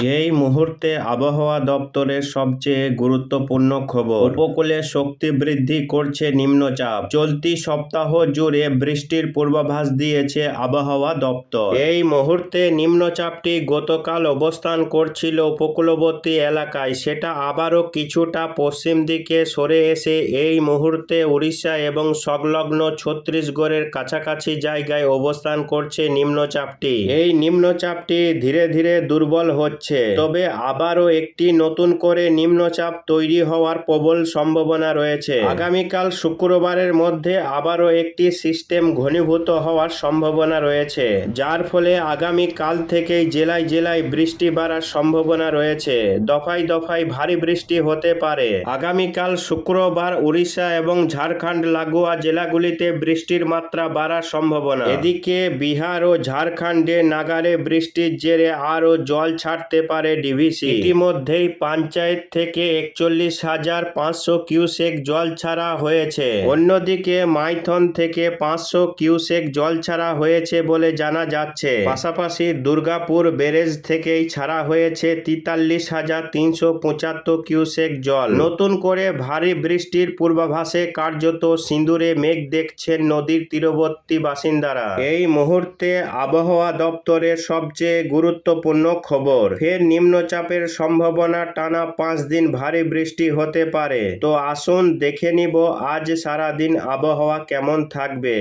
এই মুহূর্তে আবহাওয়া দপ্তরের সবচেয়ে গুরুত্বপূর্ণ খবর। উপকূলে শক্তি বৃদ্ধি করছে নিম্নচাপ। চলতি সপ্তাহ জুড়ে বৃষ্টির পূর্বাভাস দিয়েছে আবহাওয়া দপ্তর। এই মুহূর্তে নিম্নচাপটি গতকাল অবস্থান করছিল উপকূলবর্তী এলাকায়। সেটা আবারও কিছুটা পশ্চিম দিকে সরে এসে এই মুহূর্তে উড়িষ্যা এবং সংলগ্ন ছত্তিশগড়ের কাছাকাছি জায়গায় অবস্থান করছে নিম্নচাপটি। এই নিম্নচাপটি ধীরে ধীরে দুর্বল হচ্ছে। তবে আবারও একটি নতুন করে নিম্নচাপ তৈরি হওয়ার প্রবল সম্ভাবনা রয়েছে। আগামীকাল শুক্রবারের মধ্যে আবারও একটি সিস্টেম ঘনীভূত হওয়ার সম্ভাবনা রয়েছে, যার ফলে আগামী কাল থেকেই জেলায় জেলায় বৃষ্টি বাড়ার সম্ভাবনা রয়েছে। দফায় দফায় ভারী বৃষ্টি হতে পারে। আগামীকাল শুক্রবার উড়িষ্যা এবং ঝাড়খণ্ড লাগোয়া জেলাগুলিতে বৃষ্টির মাত্রা বাড়ার সম্ভাবনা। এদিকে বিহার ও ঝাড়খণ্ডে নাগারে বৃষ্টির জেরে আরও জল ছাড়তে পারে ডিভিসি। ইতিমধ্যেই পঞ্চায়েত থেকে একচল্লিশ হাজার পাঁচশো কিউসেক জল ছাড়া হয়েছে। অন্যদিকে মাইথন থেকে পাঁচশো কিউসেক জল ছাড়া হয়েছে বলে জানা যাচ্ছে। পাশাপাশি দুর্গাপুর ব্যারেজ থেকেই ছাড়া হয়েছে তেতাল্লিশ হাজার তিনশো পঁচাত্তর কিউসেক জল। নতুন করে ভারী বৃষ্টির পূর্বাভাসে কার্যত সিঁদুরে মেঘ দেখছেন নদীর তীরবর্তী বাসিন্দারা। এই মুহূর্তে আবহাওয়া দপ্তরের সবচেয়ে গুরুত্বপূর্ণ খবর ফের নিম্নচাপের সম্ভাবনা টানা পাঁচ দিন ভারী বৃষ্টি হতে পারে। তো আসুন দেখে নিব আজ সারা দিন আবহাওয়া কেমন থাকবে।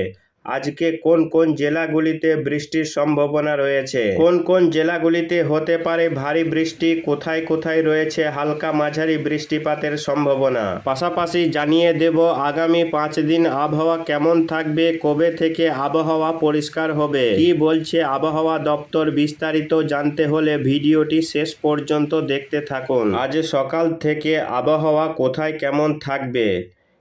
আজকে কোন কোন জেলাগুলিতে বৃষ্টির সম্ভাবনা রয়েছে? কোন কোন জেলাগুলিতে হতে পারে ভারী বৃষ্টি? কোথায় কোথায় রয়েছে হালকা মাঝারি বৃষ্টিপাতের সম্ভাবনা? পাশাপাশি জানিয়ে দেব, আগামী পাঁচ দিন আবহাওয়া কেমন থাকবে? কবে থেকে আবহাওয়া পরিষ্কার হবে? কি বলছে আবহাওয়া দপ্তর বিস্তারিত জানতে হলে ভিডিওটি শেষ পর্যন্ত দেখতে থাকুন। আজ সকাল থেকে আবহাওয়া কোথায় কেমন থাকবে?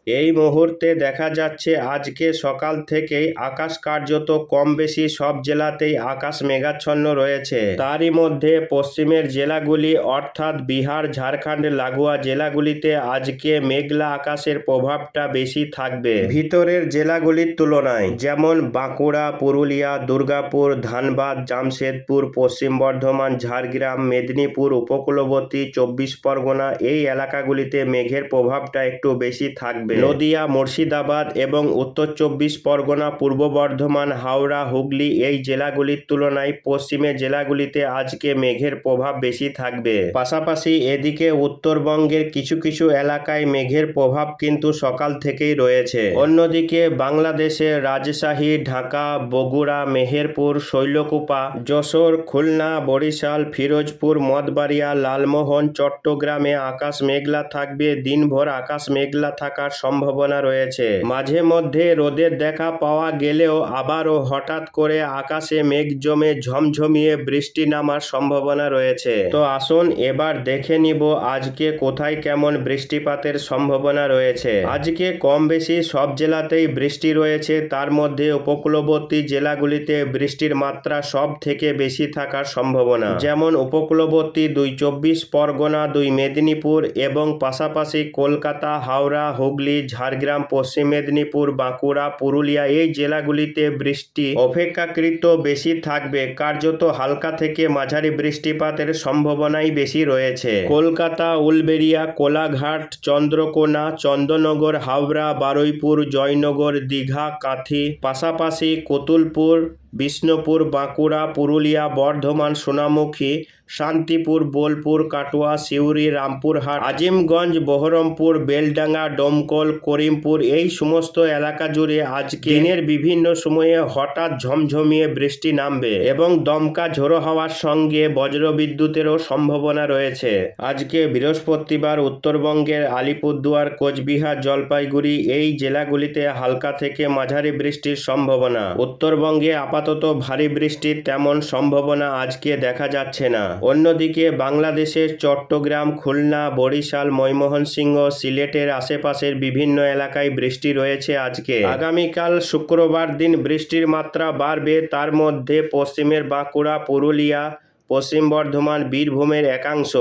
এই মুহূর্তে দেখা যাচ্ছে আজকে সকাল থেকেই আকাশ কার্যত কম বেশি সব জেলাতেই আকাশ মেঘাচ্ছন্ন রয়েছে। তারই মধ্যে পশ্চিমের জেলাগুলি অর্থাৎ বিহার, ঝাড়খণ্ড, লাগোয়া জেলাগুলিতে আজকে মেঘলা আকাশের প্রভাবটা বেশি থাকবে। ভিতরের জেলাগুলির তুলনায় যেমন বাঁকুড়া, পুরুলিয়া, দুর্গাপুর, ধানবাদ, জামশেদপুর, পশ্চিম বর্ধমান, ঝাড়গ্রাম, মেদিনীপুর, উপকূলবর্তী, চব্বিশ পরগনা এই এলাকাগুলিতে মেঘের প্রভাবটা একটু বেশি থাকবে। নদিয়া মুর্শিদাবাদ এবং উত্তর চব্বিশ পরগনা, পূর্ব বর্ধমান, হাওড়া, হুগলি এই জেলাগুলির তুলনায় পশ্চিমে জেলাগুলিতে আজকে মেঘের প্রভাব বেশি থাকবে। পাশাপাশি এদিকে উত্তরবঙ্গের কিছু কিছু এলাকায় মেঘের প্রভাব কিন্তু সকাল থেকেই রয়েছে। অন্যদিকে বাংলাদেশে রাজশাহী, ঢাকা, বগুড়া, মেহেরপুর, শৈলকুপা, যশোর, খুলনা, বরিশাল, ফিরোজপুর মদবাড়িয়া লালমোহন, চট্টগ্রামে আকাশ মেঘলা থাকবে, দিনভর আকাশ মেঘলা থাকার সম্ভাবনা রয়েছে। মাঝে মধ্যে রোদের দেখা পাওয়া গেলেও আবারও হঠাৎ করে আকাশে মেঘ জমে ঝমঝমিয়ে বৃষ্টি নামার সম্ভাবনা রয়েছে। তো আসুন এবার দেখে নিব আজকে কোথায় কেমন বৃষ্টিপাতের সম্ভাবনা রয়েছে। আজকে কম বেশি সব জেলাতেই বৃষ্টি রয়েছে। তার মধ্যে উপকূলবর্তী জেলাগুলিতে বৃষ্টির মাত্রা সব থেকে বেশি থাকার সম্ভাবনা। যেমন উপকূলবর্তী দুই চব্বিশ পরগনা, দুই মেদিনীপুর এবং পাশাপাশি কলকাতা, হাওড়া, হুগলি ঝাড়গ্রাম, পশ্চিম মেদিনীপুর, বাঁকুড়া, পুরুলিয়া এই জেলাগুলিতে বৃষ্টি অপেক্ষাকৃত বেশি থাকবে। কার্যত হালকা থেকে মাঝারি বৃষ্টিপাতের সম্ভাবনাই বেশি রয়েছে। কলকাতা, উলবেড়িয়া, কোলাঘাট, চন্দ্রকোনা, চন্দননগর, হাওড়া, বারুইপুর, জয়নগর, দীঘা, কাঁথি, পাশাপাশি কতুলপুর বিষ্ণুপুর, বাঁকুড়া, পুরুলিয়া, বর্ধমান, সোনামুখী, শান্তিপুর, বোলপুর, কাটোয়া, সিউড়ি, রামপুরহাট, আজিমগঞ্জ, বহরমপুর, বেলডাঙ্গা, ডোমকল, করিমপুর এই সমস্ত এলাকা জুড়ে আজকে দিনের বিভিন্ন সময়ে হঠাৎ ঝমঝমিয়ে বৃষ্টি নামবে এবং দমকা ঝোড়ো হওয়ার সঙ্গে বজ্রবিদ্যুতেরও সম্ভাবনা রয়েছে। আজকে বৃহস্পতিবার উত্তরবঙ্গের আলিপুরদুয়ার, কোচবিহার, জলপাইগুড়ি এই জেলাগুলিতে হালকা থেকে মাঝারি বৃষ্টির সম্ভাবনা। উত্তরবঙ্গে আপাতত ভারী বৃষ্টির তেমন সম্ভাবনা আজকে দেখা যাচ্ছে না। অন্যদিকে বাংলাদেশের চট্টগ্রাম, খুলনা, বরিশাল ময়মোহনসিংহ সিলেটের আশেপাশের বিভিন্ন এলাকায় বৃষ্টি রয়েছে আজকে। আগামীকাল শুক্রবার দিন বৃষ্টির মাত্রা বাড়বে, তার মধ্যে পশ্চিমের বাঁকুড়া, পুরুলিয়া পশ্চিম বর্ধমান বীরভূমের একাংশ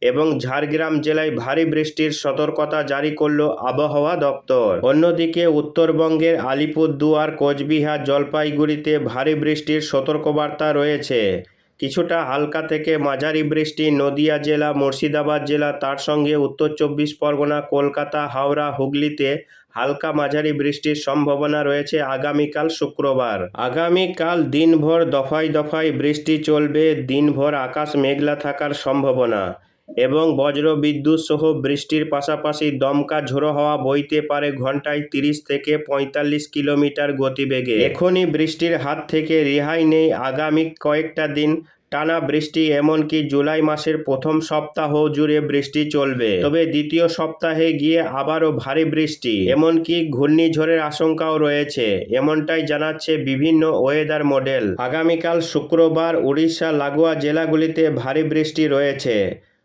এবং ঝাড়গ্রাম জেলায় ভারী বৃষ্টির সতর্কতা জারি করল আবহাওয়া দপ্তর। অন্যদিকে উত্তরবঙ্গের আলিপুরদুয়ার, কোচবিহার, জলপাইগুড়িতে ভারী বৃষ্টির সতর্কবার্তা রয়েছে। কিছুটা হালকা থেকে মাঝারি বৃষ্টি নদিয়া জেলা, মুর্শিদাবাদ জেলা, তার সঙ্গে উত্তর চব্বিশ পরগনা, কলকাতা, হাওড়া, হুগলিতে হালকা মাঝারি বৃষ্টির সম্ভাবনা রয়েছে আগামীকাল শুক্রবার। আগামীকাল দিনভর দফায় দফায় বৃষ্টি চলবে, দিনভর আকাশ মেঘলা থাকার সম্ভাবনা এবং বজ্র বিদ্যুৎ সহ বৃষ্টির পাশাপাশি দমকা ঝোড়ো হওয়া বইতে পারে ঘন্টায় তিরিশ থেকে পঁয়তাল্লিশ কিলোমিটার গতিবেগে। এখনই বৃষ্টির হাত থেকে রেহাই নেই আগামী কয়েকটা দিন। টানা বৃষ্টি, এমনকি জুলাই মাসের প্রথম সপ্তাহ জুড়ে বৃষ্টি চলবে। তবে দ্বিতীয় সপ্তাহে গিয়ে আবারও ভারী বৃষ্টি, এমনকি ঘূর্ণিঝড়ের আশঙ্কাও রয়েছে, এমনটাই জানাচ্ছে বিভিন্ন ওয়েদার মডেল। আগামীকাল শুক্রবার উড়িষ্যা লাগোয়া জেলাগুলিতে ভারী বৃষ্টি রয়েছে।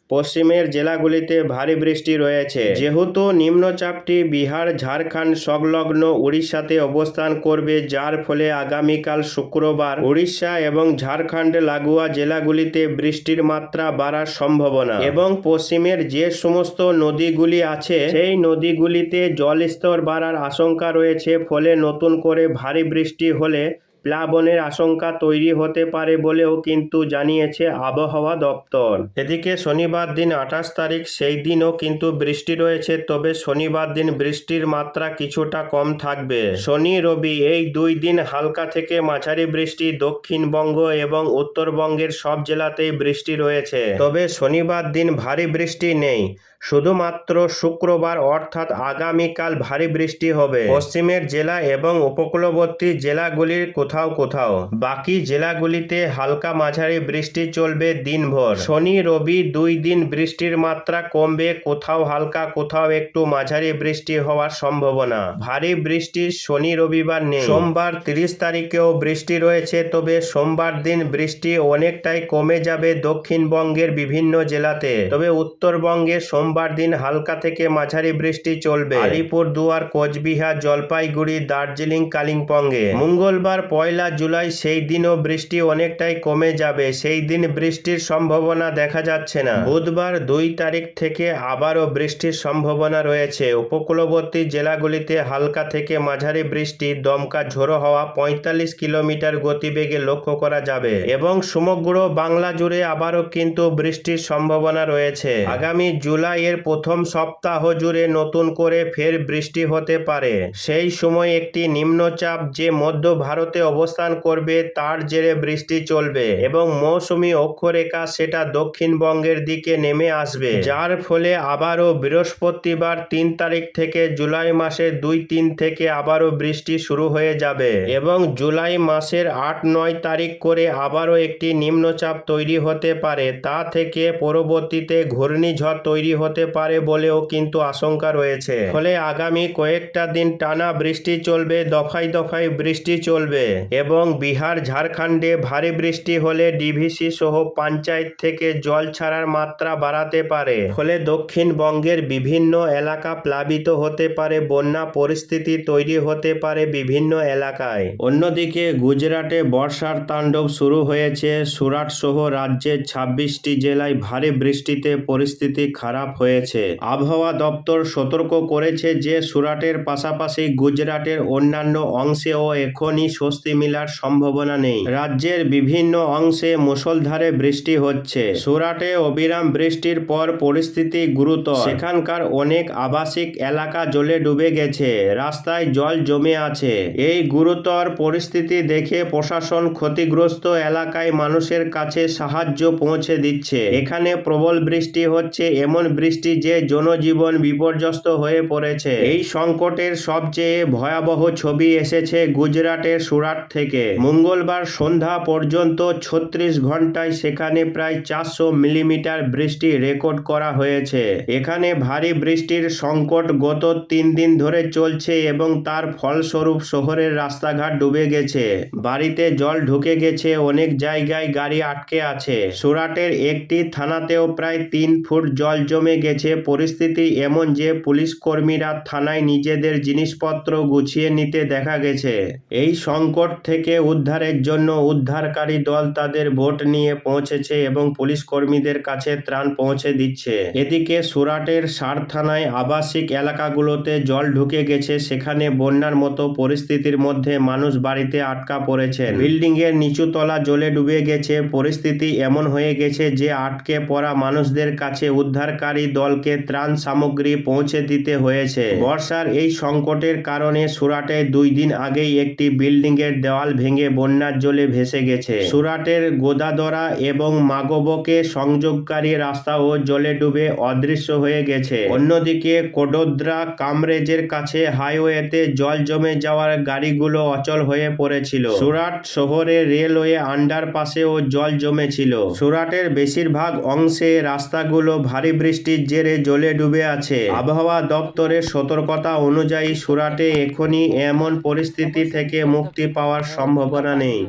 পশ্চিমের জেলাগুলিতে ভারী বৃষ্টি রয়েছে। যেহেতু নিম্নচাপটি বিহার, ঝাড়খণ্ড সংলগ্ন উড়িষ্যাতে অবস্থান করবে, যার ফলে আগামীকাল শুক্রবার উড়িষ্যা এবং ঝাড়খণ্ড লাগোয়া জেলাগুলিতে বৃষ্টির মাত্রা বাড়ার সম্ভাবনা। এবং পশ্চিমের যে সমস্ত নদীগুলি আছে, সেই নদীগুলিতে জলস্তর বাড়ার আশঙ্কা রয়েছে, ফলে নতুন করে ভারী বৃষ্টি হলে প্লাবনের আশঙ্কা তৈরি হতে পারে বলেও কিন্তু জানিয়েছে আবহাওয়া দপ্তর। এদিকে শনিবার দিন আঠাশ তারিখ সেই দিনও কিন্তু বৃষ্টি রয়েছে, তবে শনিবার দিন বৃষ্টির মাত্রা কিছুটা কম থাকবে। শনি, রবি এই দুই দিন হালকা থেকে মাঝারি বৃষ্টি দক্ষিণবঙ্গ এবং উত্তরবঙ্গের সব জেলাতেই বৃষ্টি রয়েছে। তবে শনিবার দিন ভারী বৃষ্টি নেই। শুধুমাত্র শুক্রবার, অর্থাৎ আগামীকাল ভারী বৃষ্টি হবে। পশ্চিমের জেলা এবং উপকূলবর্তী জেলাগুলির কোথাও কোথাও। বাকি জেলাগুলিতে হালকা মাঝারি বৃষ্টি চলবে দিনভর। শনি, রবি দুই দিন বৃষ্টির মাত্রা কমবে, কোথাও হালকা, কোথাও একটু মাঝারি বৃষ্টি হওয়ার সম্ভাবনা। ভারী বৃষ্টির শনি, রবিবার নেই। সোমবার তিরিশ তারিখেও বৃষ্টি রয়েছে, তবে সোমবার দিন বৃষ্টি অনেকটাই কমে যাবে দক্ষিণবঙ্গের বিভিন্ন জেলাতে। তবে উত্তরবঙ্গে সোমবার দিন হালকা থেকে মাঝারি বৃষ্টি চলবে। আলিপুর দুয়ার কোচবিহার, জলপাইগুড়ি, দার্জিলিং, কালিম্পংয়ে। মঙ্গলবার পয়লা জুলাই সেই দিনও বৃষ্টি অনেকটাই কমে যাবে। সেই দিন বৃষ্টির সম্ভাবনা দেখা যাচ্ছে না। বুধবার দুই তারিখ থেকে আবারও বৃষ্টির সম্ভাবনা রয়েছে। উপকূলবর্তী জেলাগুলিতে হালকা থেকে মাঝারি বৃষ্টি, দমকা ঝোড়ো হওয়া, পঁয়তাল্লিশ কিলোমিটার গতিবেগে লক্ষ্য করা যাবে এবং সমগ্র বাংলা জুড়ে আবারও কিন্তু বৃষ্টির সম্ভাবনা রয়েছে। আগামী জুলাইয়ের প্রথম সপ্তাহ জুড়ে নতুন করে ফের বৃষ্টি হতে পারে। সেই সময় একটি নিম্নচাপ যে মধ্য ভারতে অবস্থান করবে তার জেরে বৃষ্টি চলবে এবং মৌসুমী অক্ষরেখা সেটা দক্ষিণবঙ্গের দিকে নেমে আসবে। যার ফলে আবারও বৃহস্পতিবার তিন তারিখ থেকে জুলাই মাসের দুই তিন থেকে আবারও বৃষ্টি শুরু হয়ে যাবে এবং জুলাই মাসের আট নয় তারিখ করে আবারও একটি নিম্নচাপ তৈরি হতে পারে। তা থেকে পরবর্তীতে ঘূর্ণিঝড় তৈরি হতে পারে বলেও কিন্তু আশঙ্কা রয়েছে। ফলে আগামী কয়েকটা দিন টানা বৃষ্টি চলবে, দফায় দফায় বৃষ্টি চলবে এবং বিহার, ঝাড়খণ্ডে ভারী বৃষ্টি হলে ডিভিসি সহ পঞ্চায়েত থেকে জল ছাড়ার মাত্রা বাড়াতে পারে। ফলে দক্ষিণবঙ্গের বিভিন্ন এলাকা প্লাবিত হতে পারে, বন্যা পরিস্থিতি তৈরি হতে পারে বিভিন্ন এলাকায়। অন্যদিকে গুজরাটে বর্ষার তাণ্ডব শুরু হয়েছে। সুরাট সহ রাজ্যের ছাব্বিশটি জেলায় ভারী বৃষ্টিতে পরিস্থিতি খারাপ হয়েছে। আবহাওয়া দপ্তর সতর্ক করেছে যে, সুরাটের পাশাপাশি গুজরাটের অন্যান্য অংশেও এখনই স্বস্তি মিলার সম্ভাবনা নেই। রাজ্যের বিভিন্ন অংশে মুষলধারে বৃষ্টি হচ্ছে। সুরাটে অবিরাম বৃষ্টির পর পরিস্থিতি গুরুতর। সেখানকার অনেক আবাসিক এলাকা জলে ডুবে গেছে। রাস্তায় জল জমে আছে। এই গুরুতর পরিস্থিতি দেখে প্রশাসন ক্ষতিগ্রস্ত এলাকায় মানুষের কাছে সাহায্য পৌঁছে দিচ্ছে। এখানে প্রবল বৃষ্টি হচ্ছে, এমন বৃষ্টি যে জনজীবন বিপর্যস্ত হয়ে পড়েছে। এই সংকটের সবচেয়ে ভয়াবহ ছবি এসেছে গুজরাটের সুরাট থেকে। মঙ্গলবার সন্ধ্যা পর্যন্ত ছত্রিশ ঘন্টায় সেখানে প্রায় চারশো মিলিমিটার বৃষ্টি রেকর্ড করা হয়েছে। এখানে ভারী বৃষ্টির সংকট গত তিন দিন ধরে চলছে এবং তার ফলস্বরূপ শহরের রাস্তাঘাট ডুবে গেছে। বাড়িতে জল ঢুকে গেছে, অনেক জায়গায় গাড়ি আটকে আছে। সুরাটের একটি থানাতেও প্রায় তিন ফুট জল জমে গেছে। পরিস্থিতি এমন যে পুলিশ কর্মীরা থানায় নিজেদের জিনিসপত্র গুছিয়ে নিতে দেখা গেছে। এই সংকট থেকে উদ্ধারের জন্য উদ্ধারকারী দল তাদের ভোট নিয়ে পৌঁছেছে এবং পুলিশ কর্মীদের কাছে ত্রাণ পৌঁছে দিচ্ছে। এদিকে সুরাটের সার থানায় আবাসিক এলাকাগুলোতে জল ঢুকে গেছে। সেখানে বন্যার মতো পরিস্থিতির মধ্যে মানুষ বাড়িতে আটকা পড়েছেন। বিল্ডিং এর নিচু তলা জলে ডুবে গেছে। পরিস্থিতি এমন হয়ে গেছে যে আটকে পড়া মানুষদের কাছে উদ্ধারকারী দলকে ত্রাণ সামগ্রী পৌঁছে দিতে হয়েছে। বর্ষার এই সংকটের কারণে সুরাটে দুই দিন আগেই একটি বিল্ডিং এর দেওয়াল ভেঙে বন্যার জলে ভেসে গেছে। সুরাটের গোদাদরা এবং মাগবকে সংযোগকারী রাস্তাও জলে ডুবে অদৃশ্য হয়ে গেছে। অন্যদিকে কোডোদ্রা কামরেজের কাছে হাইওয়েতে জল জমে যাওয়ার গাড়িগুলো অচল হয়ে পড়েছিল। সুরাট শহরে রেলওয়ে আন্ডারপাসেও জল জমেছিল। সুরাটের বেশিরভাগ অংশে রাস্তাগুলো ভারী বৃষ্টির জেরে জলে ডুবে আছে। আবহাওয়া দপ্তরের সতর্কতা অনুযায়ী সুরাটে এখনই এমন পরিস্থিতি থেকে মুক্তি পাওয়ার সম্ভাবনা নেই।